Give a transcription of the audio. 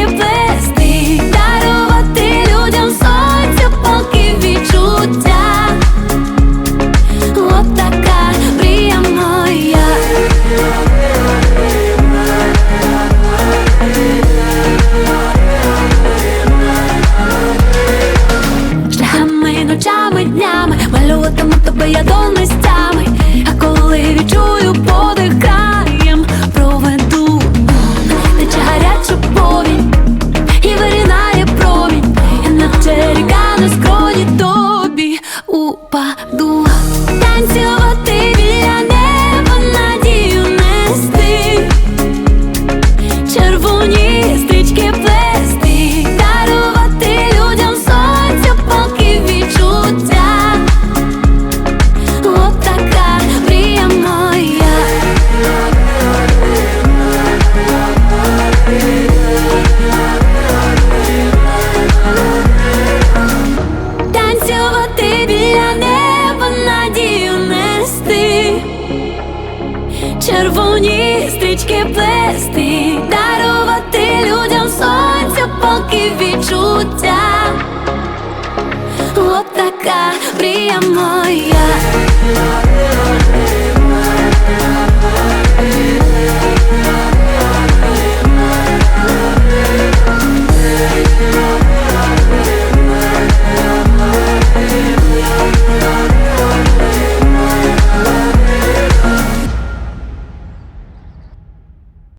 квіти плести, дарувати людям сонця, палки відчуття. От така мрія моя Шляхами ночами, днями, малюватиму тебе я до until червоні стрічки плести, дарувати людям сонця, поки відчуття, от така мрія моя.